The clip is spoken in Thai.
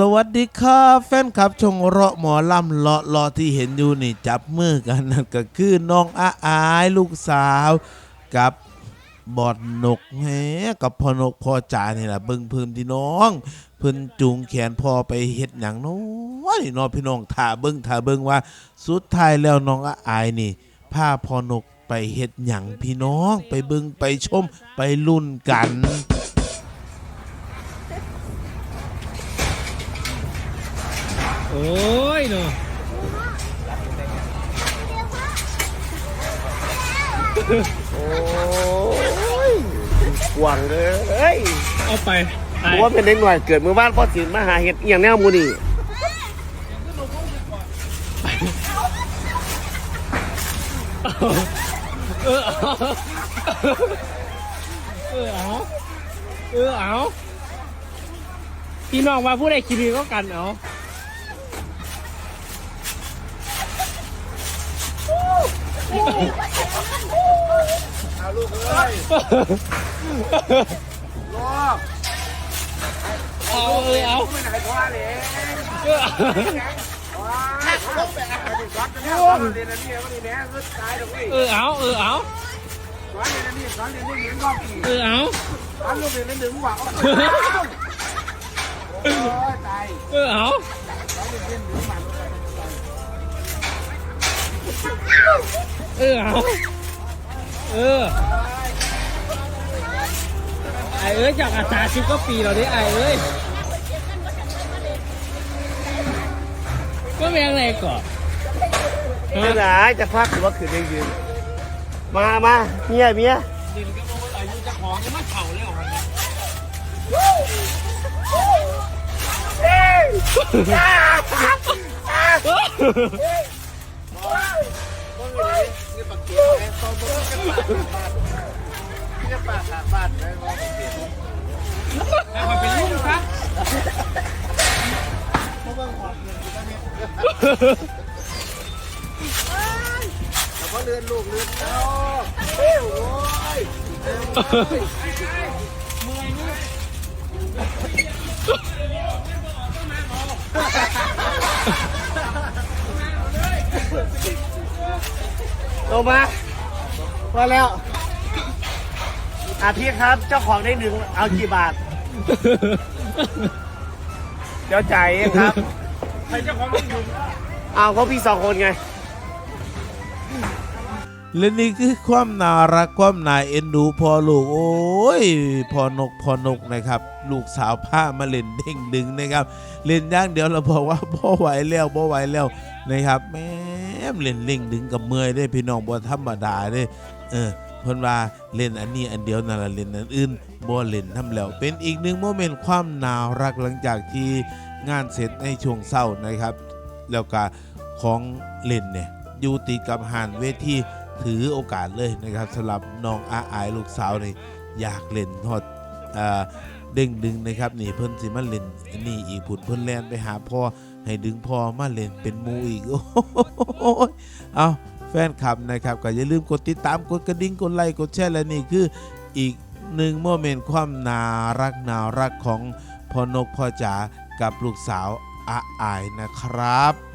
สวัสดีครับแฟนคลับชงเราะหมอลำเลาะเลาะที่เห็นอยู่นี่จับมือกันนั่นก็คือน้องอาอายลูกสาวกับบอดนกแหกับพอนกพ่อจ๋านี่แหละเบิ่งพื้นที่น้อง เพิ่นจูงแขนพ่อไปเฮ็ดหยังน้อยน้องพี่น้องท่าเบิ่งท่าเบิ่งว่าสุดท้ายแล้วน้องอาอายนี่พาพอนกไปเฮ็ดหยังพี่น้อง ไปเบิ่งไปชมไปลุ้นกัน โอ้ยเนาะโอ้ยหวังเลยเอ้ยเอาไปไปผมว่าเป็นเด็กหน่อยเกิดมือบ้านพ่อศิลมาหาเห็ดอหย่างแนวหมูนี่เออเอาเออเอาเออเอาพี่น้องมาพูดได้คิดดีก็กันเอา เอาเออเอา ไม่ไหนพ่อเลย เออเอา เรียนอันนี้วันนี้แม่ก็ตายแล้วเว้ย เออเอาเออเอา สอนเรียนอันนี้สอนเรียนนี่หนึ่งรอบปี เออเอา สอนลูกเรียนหนึ่งว่าโอ้ยตาย เออเอา สอน เรียนหนึ่งมันเออเอาเออ ไอเอ้ยจากอาสาสิบก็ปีเราได้ไอเอ้ย ก็แมงอะไรก่อนนี่นะจะพักหรือว่าขืนยังยืน มามาเมียเมียดินก็บอกว่าอายุจะของก็มาเข่าแล้วครับ จะปากขาบาดเลยว่าเปลี่ยนแต่มันเป็นลูกครับแต่พอเลื่อนลูกเลื่อนเต้าโอ้ยล งมาพอแล้ว อาทิตย์ครับเจ้าของได้หนึ่งเอากี่บาท เดี๋ยวจ่ายเองครับ ใครเจ้าของไม่อยู่เอาเขาพี่สองคนไง และนี่คือความน่ารักความน่าเอ็นดูพอลูกโอ้ยพอนกพอนกนะครับ ลูกสาวผ้ามาเล่นเด้งดึงนะครับ เล่นอย่างเดียวเราบอกว่าพ่อไหวแล้วพ่อไหวแล้ว นะครับแม่เล่นเล่งดึงกับเมื่อยได้พี่น้องบ่ธรรมดาเด้เออเพิ่นว่าเล่นอันนี้อันเดียวนั่นละเล่นอันอื่นบ่เล่นทำแล้ว เป็นอีกหนึ่งโมเมนต์ความน่ารักหลังจากที่งานเสร็จในช่วงเศร้านะครับ แล้วก็ของเล่นเนี่ยอยู่ติดกับหานเวทีถือโอกาสเลยนะครับสำหรับน้องอาอายลูกสาวนี่อยากเล่นทอดเด้งดึงนะครับนี่เพิ่นสิมาเล่นอันนี่อีกผุดเพิ่นแล่นไปหาพ่อ ให้ดึงพ่อมาเล่นเป็นมูอีกโอ้โหเอาแฟนคลับนะครับก็อย่าลืมกดติดตามกดกระดิ่งกดไลค์กดแชร์และนี่คืออีกหนึ่งโมเมนต์ความน่ารักน่ารักของพ่อนกพ่อจ๋ากับลูกสาวอาอายนะครับ